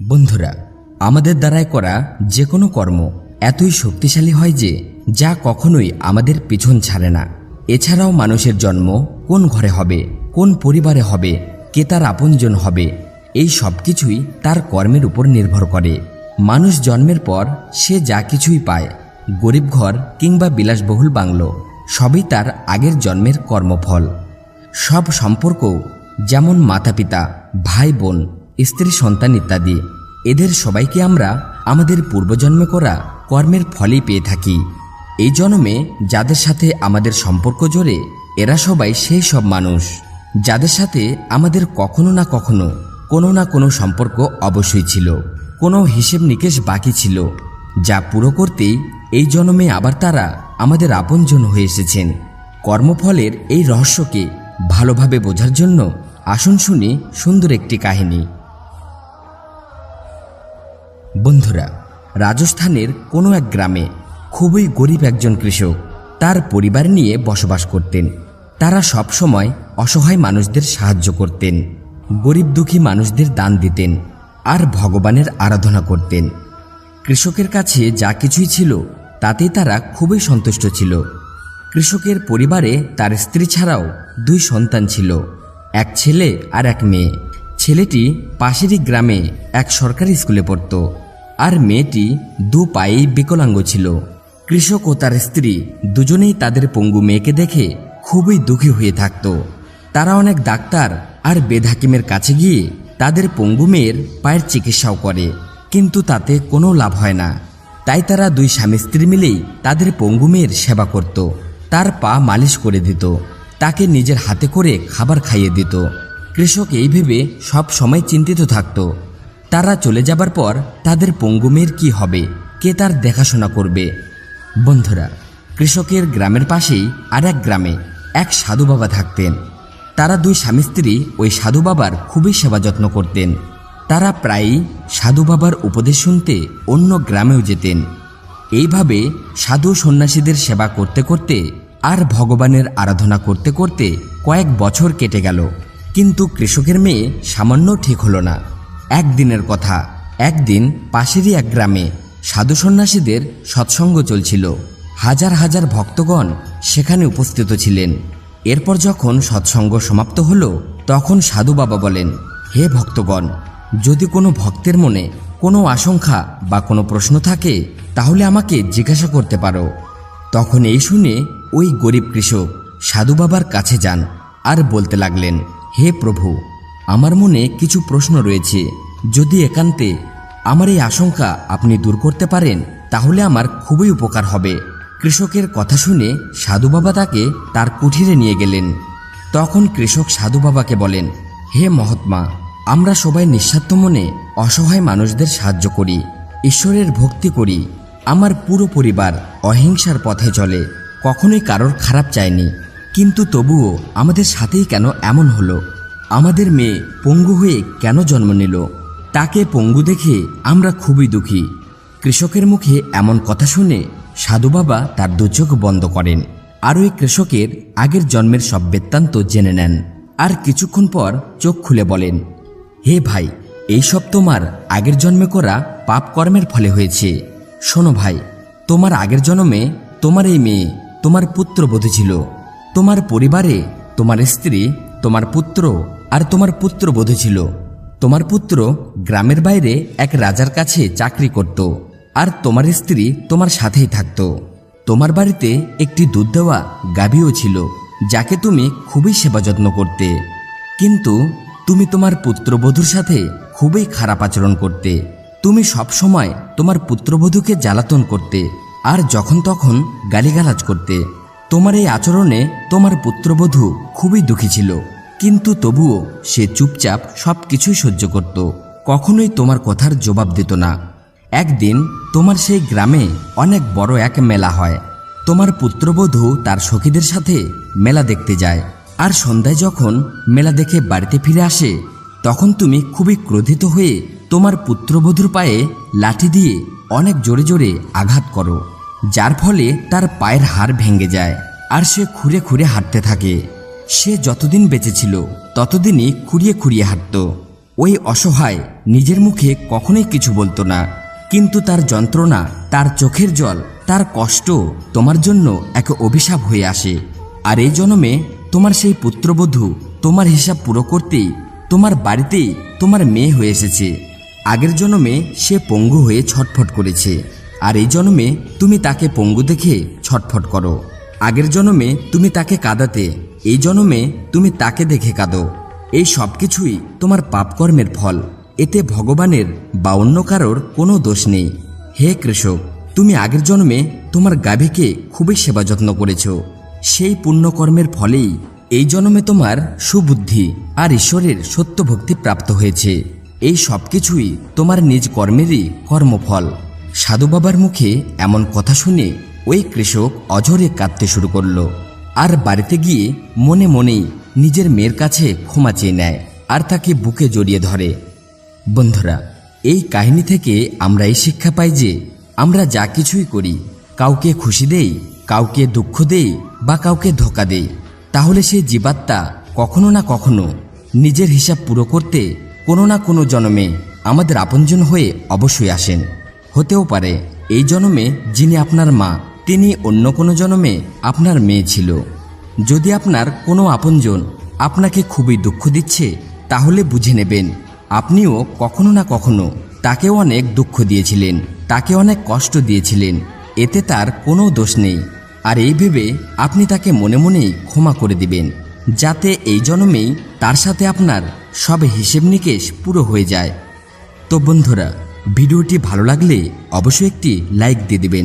বন্ধুরা, আমাদের দ্বারায় করা যে কোনো কর্ম এতই শক্তিশালী হয় যে যা কখনোই আমাদের পিছন ছাড়ে না। এছাড়াও মানুষের জন্ম কোন ঘরে হবে, কোন পরিবারে হবে, কে তার আপনজন হবে, এই সব কিছুই তার কর্মের উপর নির্ভর করে। মানুষ জন্মের পর সে যা কিছুই পায়, গরিব ঘর কিংবা বিলাসবহুল বাংলো, সবই তার আগের জন্মের কর্মফল। সব সম্পর্ক যেমন মাতা পিতা ভাই বোন স্ত্রী, সন্তান ইত্যাদি। এদের সবাইকে আমরা আমাদের পূর্বজন্মে করা কর্মের ফলেই পেয়ে থাকি। এই জন্মে যাদের সাথে আমাদের সম্পর্ক জোরে, এরা সবাই সেই সব মানুষ। যাদের সাথে আমাদের কখনো না কখনো কোনো না কোনো সম্পর্ক অবশ্যই ছিল, কোনো হিসেব নিকেশ বাকি ছিল। যা পুরো করতেই এই জন্মে আবার তারা আমাদের আপনজন হয়ে এসেছেন। কর্মফলের এই রহস্যকে ভালোভাবে বোঝার জন্য আসুন শুনি সুন্দর একটি কাহিনী। বন্ধুরা, রাজস্থানের কোনো এক গ্রামে খুবই গরিব একজন কৃষক তার পরিবার নিয়ে বসবাস করতেন। তারা সব সময় অসহায় মানুষদের সাহায্য করতেন, গরিব দুঃখী মানুষদের দান দিতেন আর ভগবানের আরাধনা করতেন। কৃষকের কাছে যা কিছুই ছিল তাতেই তারা খুবই সন্তুষ্ট ছিল। কৃষকের পরিবারে তার স্ত্রী ছাড়াও দুই সন্তান ছিল, এক ছেলে আর এক মেয়ে। ছেলেটি পাশেরই গ্রামে এক সরকারি স্কুলে পড়ত। আর মেয়েটি দু পায়েই বিকলাঙ্গ ছিল। কৃষক ও তার স্ত্রী দুজনেই তাদের পঙ্গু মেয়েকে দেখে খুবই দুঃখী হয়ে থাকত। তারা অনেক ডাক্তার আর বেধাকিমের কাছে গিয়ে তাদের পঙ্গু মেয়ের পায়ের চিকিৎসাও করে, কিন্তু তাতে কোনো লাভ হয় না। তাই তারা দুই স্বামী স্ত্রী মিলেই তাদের পঙ্গু মেয়ের সেবা করত। তার পা মালিশ করে দিত, তাকে নিজের হাতে করে খাবার খাইয়ে দিত। কৃষক এই ভেবে সব সময় চিন্তিত থাকত। তারা চলে যাবার পর তাদের পঙ্গুমের কি হবে? কে তার দেখাশোনা করবে? বন্ধুরা, কৃষকের গ্রামের পাশেই আর এক গ্রামে এক সাধু বাবা থাকতেন। তারা দুই স্বামী স্ত্রী ওই সাধু বাবার খুবই সেবা যত্ন করতেন। তারা প্রায়ই সাধু বাবার উপদেশ শুনতে অন্য গ্রামেও যেতেন। এইভাবে সাধু সন্ন্যাসীদের সেবা করতে করতে আর ভগবানের আরাধনা করতে করতে কয়েক বছর কেটে গেল। কিন্তু কৃষকের মেয়ে সামান্য ঠিক হলো না। একদিনের কথা। একদিন পাশেরই এক গ্রামে সাধু সন্ন্যাসীদের সৎসঙ্গ চলছিল। হাজার হাজার ভক্তগণ সেখানে উপস্থিত ছিলেন। এরপর যখন সৎসঙ্গ সমাপ্ত হল, তখন সাধু বাবা বলেন, হে ভক্তগণ, যদি কোনো ভক্তের মনে কোনো আশঙ্কা বা কোনো প্রশ্ন থাকে, তাহলে আমাকে জিজ্ঞাসা করতে পারো। তখন এই শুনে ওই গরিব কৃষক সাধু বাবার কাছে যান আর বলতে লাগলেন, হে প্রভু আমার মনে কিছু প্রশ্ন রয়েছে। যদি একান্তে আমার এই আশঙ্কা আপনি দূর করতে পারেন, তাহলে আমার খুবই উপকার হবে। কৃষকের কথা শুনে সাধু বাবা তাকে তার কুঠিরে নিয়ে গেলেন। তখন কৃষক সাধু বাবাকে বলেন, হে মহাত্মা, আমরা সবাই নিঃস্বার্থ মনে অসহায় মানুষদের সাহায্য করি, ঈশ্বরের ভক্তি করি। আমার পুরো পরিবার অহিংসার পথে চলে, কখনোই কারোর খারাপ চায়নি। কিন্তু তবুও আমাদের সাথেই কেন এমন হলো? আমাদের মেয়ে পঙ্গু হয়ে কেন জন্ম নিল? তাকে পঙ্গু দেখে আমরা খুবই দুঃখী। কৃষকের মুখে এমন কথা শুনে সাধু বাবা তার দুচোখ বন্ধ করেন। আর ওই কৃষকের আগের জন্মের সব বৃত্তান্ত জেনে নেন। আর কিছুক্ষণ পর চোখ খুলে বলেন, হে ভাই এইসব তোমার আগের জন্মে করা পাপ কর্মের ফলে হয়েছে। শোনো ভাই, তোমার আগের জন্মে তোমার এই মেয়ে তোমার পুত্রবধূ ছিল। তোমার পরিবারে তোমার স্ত্রী, তোমার পুত্র আর তোমার পুত্র পুত্রবধূ ছিল তোমার পুত্র গ্রামের বাইরে এক রাজার কাছে চাকরি করত, আর তোমার স্ত্রী তোমার সাথেই থাকত। তোমার বাড়িতে একটি দুধ দেওয়া গাভীও ছিল, যাকে তুমি খুবই সেবা যত্ন করতে। কিন্তু তুমি তোমার পুত্রবধূর সাথে খুবই খারাপ আচরণ করতে। তুমি সব সময় তোমার পুত্রবধূকে জ্বালাতন করতে, আর যখন তখন গালিগালাজ করতে। তোমার এই আচরণে তোমার পুত্রবধূ খুবই দুঃখী ছিল। কিন্তু তবুও সে চুপচাপ সব কিছুই সহ্য করত। কখনোই তোমার কথার জবাব দিত না। একদিন তোমার সেই গ্রামে অনেক বড় এক মেলা হয়। তোমার পুত্রবধূ তার সখীদের সাথে মেলা দেখতে যায়। আর সন্ধ্যায় যখন মেলা দেখে বাড়িতে ফিরে আসে, তখন তুমি খুবই ক্রোধিত হয়ে তোমার পুত্রবধূর পায়ে লাঠি দিয়ে অনেক জোরে জোরে আঘাত করো, যার ফলে তার পায়ের হাড় ভেঙে যায় আর সে খুঁড়ে খুঁড়ে হাঁটতে থাকে। সে যতদিন বেঁচে ছিল, ততদিনই খুঁড়িয়ে খুঁড়িয়ে হাঁটত। ওই অসহায় নিজের মুখে কখনোই কিছু বলতো না। কিন্তু তার যন্ত্রণা, তার চোখের জল, তার কষ্ট তোমার জন্য এক অভিশাপ হয়ে আসে। আর এই জন্মে তোমার সেই পুত্রবধূ তোমার হিসাব পুরো করতেই, তোমার বাড়িতেই তোমার মেয়ে হয়ে এসেছে। আগের জন্মে সে পঙ্গু হয়ে ছটফট করেছে। আর এই জন্মে তুমি তাকে পঙ্গু দেখে ছটফট করো। আগের জন্মে তুমি তাকে কাঁদাতে এই জন্মে তুমি তাকে দেখে কাঁদো। এই সব কিছুই তোমার পাপকর্মের ফল। এতে ভগবানের বা অন্য কারোর কোনো দোষ নেই। হে কৃষক, তুমি আগের জন্মে তোমার গাভীকে খুবই সেবা যত্ন করেছ। সেই পুণ্যকর্মের ফলেই এই জন্মে তোমার সুবুদ্ধি আর ঈশ্বরের সত্য ভক্তি প্রাপ্ত হয়েছে। এই সব কিছুই তোমার নিজ কর্মেরই কর্মফল। সাধু বাবার মুখে এমন কথা শুনে ওই কৃষক অঝরে কাঁদতে শুরু করল। আর বাড়িতে গিয়ে মনে মনেই নিজের মেয়ের কাছে ক্ষমা চেয়ে নেয় আর তাকে বুকে জড়িয়ে ধরে। বন্ধুরা, এই কাহিনী থেকে আমরা এই শিক্ষা পাই যে আমরা যা কিছুই করি, কাউকে খুশি দেই, কাউকে দুঃখ দেই বা কাউকে ধোকা দেই, তাহলে সেই জীবাত্মা কখনো না কখনো নিজের হিসাব পুরো করতে কোনো না কোনো জন্মে আমাদের আপনজন হয়ে অবশ্যই আসেন। হতেও পারে, এই জন্মে যিনি আপনার মা তিনি অন্য কোনো জন্মে আপনার মেয়ে ছিল। যদি আপনার কোনো আপনজন আপনাকে খুবই দুঃখ দিচ্ছে, তাহলে বুঝে নেবেন, আপনিও কখনো না কখনো তাকেও অনেক দুঃখ দিয়েছিলেন, তাকে অনেক কষ্ট দিয়েছিলেন, এতে তার কোনো দোষ নেই। আর এই ভেবে আপনি তাকে মনে মনেই ক্ষমা করে দিবেন, যাতে এই জন্মেই তার সাথে আপনার সব হিসেব নিকেশ পুরো হয়ে যায়। তো বন্ধুরা, ভিডিওটি ভালো লাগলে অবশ্যই একটি লাইক দিয়ে দিবেন।